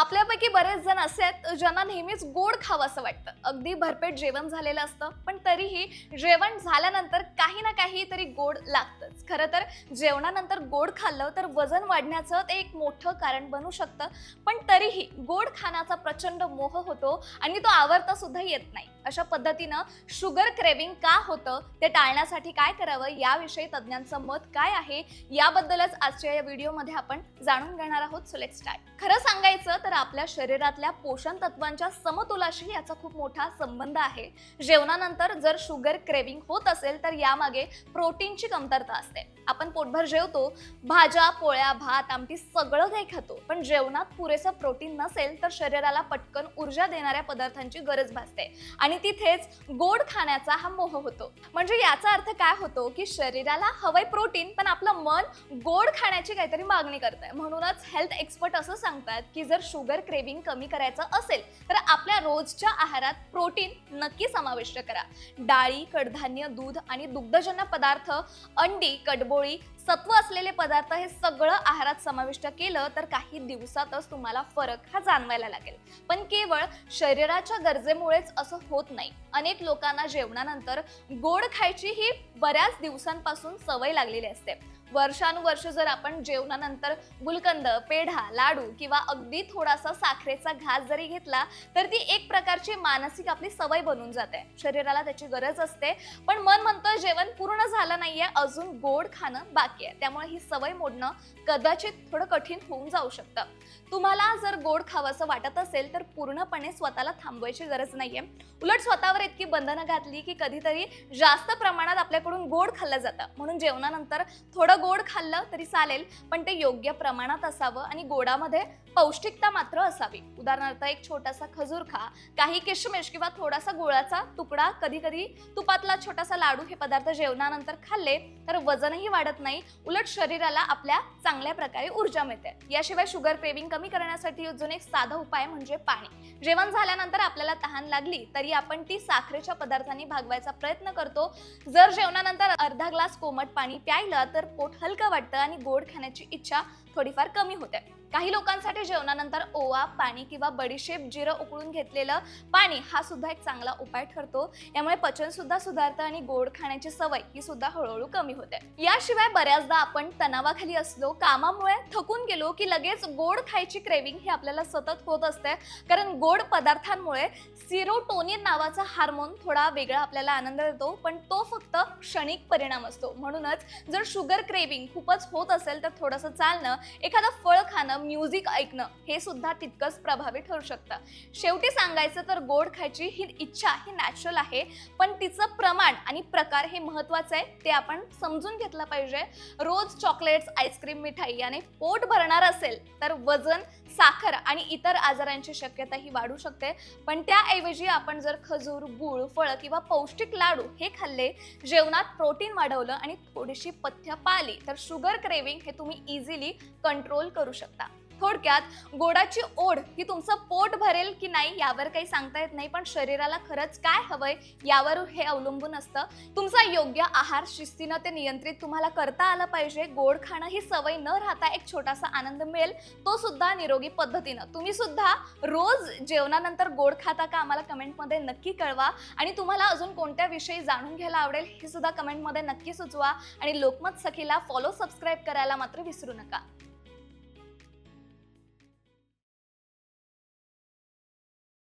आपल्यापैकी बरेच जण असे आहेत ज्यांना नेहमीच गोड खावं असं वाटतं. अगदी भरपेट जेवण झालेलं असतं पण तरीही जेवण झाल्यानंतर काही ना काही तरी गोड लागतंच. खरं तर जेवणानंतर गोड खाल्लं तर वजन वाढण्याचं ते एक मोठं कारण बनू शकतं पण तरीही गोड खाण्याचा प्रचंड मोह होतो आणि तो आवरता सुद्धा येत नाही. अशा पद्धतीनं शुगर क्रेविंग का होतं ते टाळण्यासाठी काय करावं याविषयी तज्ज्ञांचं मत काय आहे याबद्दलच आजच्या या व्हिडिओमध्ये आपण जाणून घेणार आहोत. सो स्टार्ट खरं सांगायचं तर आपल्या शरीरातल्या पोषण तत्वांच्या समतोलाशी याचा खूप मोठा संबंध आहे. जेवणानंतर जर शुगर क्रेविंग होत असेल तर यामागे प्रोटीनची कमतरता असते. आपण पोटभर जेवतो भाज्या पोळ्या भात आमटी सगळं काही खातो पण जेवणात पुरेसं प्रोटीन नसेल तर शरीराला पटकन ऊर्जा देणाऱ्या पदार्थांची गरज भासते. आणि आणि तिथेच गोड खाण्याचा हा मोह होतो. म्हणजे याचा अर्थ काय होतो की शरीराला हवंय प्रोटीन पण आपलं मन गोड खाण्याची काहीतरी मागणी करत आहे म्हणूनच हेल्थ एक्सपर्ट असं सांगतात की जर शुगर क्रेविंग कमी करायचं असेल तर आपल्या रोजच्या आहारात प्रोटीन नक्की समाविष्ट करा. डाळी कडधान्य दूध आणि दुग्धजन्य पदार्थ अंडी कडबोळी सत्व असलेले पदार्थ हे सगळं आहारात समाविष्ट केलं तर काही दिवसातच तुम्हाला फरक हा जाणवायला लागेल. पण केवळ शरीराच्या गरजेमुळेच असं होत नाही. अनेक लोकांना जेवणानंतर गोड खायची ही बऱ्याच दिवसांपासून सवय लागलेली असते. वर्षानुवर्ष जर आपण जेवणानंतर गुलकंद पेढा लाडू किंवा अगदी थोडासा साखरेचा घास जरी घेतला तर ती एक प्रकारची मानसिक आपली सवय बनून जाते. शरीराला त्याची गरज असते. पण मन म्हणतं जेवण पूर्ण झालं नाहीये अजून गोड खाणं बाकी आहे. त्यामुळे ही सवय मोडणं कदाचित थोडं कठीण होऊन जाऊ शकतं. तुम्हाला जर गोड खावंसं वाटत असेल तर पूर्णपणे स्वतःला थांबवायची गरज नाहीये. उलट स्वतःवर इतकी बंधनं घातली की कधीतरी जास्त प्रमाणात आपल्याकडून गोड खाल्लं जातं. म्हणून जेवणानंतर थोडं गोड खाल्लं तरी चालेल पण ते योग्य प्रमाणात असावं आणि गोडामध्ये पौष्टिकता मात्र असावी. उदाहरणार्थ एक छोटासा खजूर खा. काही किशमिश किंवा थोडासा गुळाचा तुकडा कधी कधी तुपातला छोटासा लाडू हे पदार्थ जेवणानंतर खाल्ले तर वजनही वाढत नाही उलट शरीराला आपल्या चांगल्या प्रकारे ऊर्जा मिळते. याशिवाय शुगर क्रेविंग कमी करण्यासाठी अजून एक साधा उपाय म्हणजे पाणी. जेवण झाल्यानंतर आपल्याला तहान लागली तरी आपण ती साखरेच्या पदार्थांनी भागवायचा प्रयत्न करतो. जर जेवणानंतर अर्धा ग्लास कोमट पाणी प्यायलं तर पोट हलकं वाटतं आणि गोड खाण्याची इच्छा थोडीफार कमी होते. काही लोकांसाठी जेवणानंतर ओवा पाणी किंवा बडीशेप जिरं उकळून घेतलेलं पाणी हा सुद्धा एक चांगला उपाय ठरतो. यामुळे पचन सुद्धा सुधारतं आणि गोड खाण्याची सवय ही सुद्धा हळूहळू कमी होते. याशिवाय बऱ्याचदा आपण तणावाखाली असलो कामामुळे थकून गेलो की लगेच गोड खायची क्रेविंग ही आपल्याला सतत होत असते. कारण गोड पदार्थांमुळे सिरोटोनिन नावाचा हार्मोन थोडा वेगळा आपल्याला आनंद देतो पण तो फक्त क्षणिक परिणाम असतो. म्हणूनच जर शुगर क्रेविंग खूपच होत असेल तर थोडंसं चालणं एखादं फळ खाणं म्युझिक ऐकणं हे सुद्धा तितकंच प्रभावी ठरू शकतं. शेवटी सांगायचं तर गोड खायची ही इच्छा ही नॅचरल आहे पण तिचं प्रमाण आणि प्रकार हे महत्वाचं आहे ते आपण समजून घेतलं पाहिजे. रोज चॉकलेट्स आईस्क्रीम मिठाई याने पोट भरणार असेल तर वजन साखर आणि इतर आजारांची शक्यता ही वाढू शकते. पण त्याऐवजी आपण जर खजूर गुळ फळं किंवा पौष्टिक लाडू हे खाल्ले जेवणात प्रोटीन वाढवलं आणि थोडीशी पथ्य पाळली तर शुगर क्रेविंग हे तुम्ही इझिली कंट्रोल करू शकता. थोडक्यात गोडाची ओढ ही तुमचं पोट भरेल की नाही यावर काही सांगता येत नाही पण शरीराला खरंच काय हवंय यावर हे अवलंबून असतं. तुमचा योग्य आहार शिस्तीनं ते नियंत्रित तुम्हाला करता आलं पाहिजे. गोड खाणं ही सवय न राहता एक छोटासा आनंद मिळेल. तो सुद्धा निरोगी पद्धतीनं. तुम्ही सुद्धा रोज जेवणानंतर गोड खाता का आम्हाला कमेंटमध्ये नक्की कळवा. आणि तुम्हाला अजून कोणत्या विषयी जाणून घ्यायला आवडेल हे सुद्धा कमेंटमध्ये नक्की सुचवा. आणि लोकमत सखीला फॉलो सबस्क्राईब करायला मात्र विसरू नका.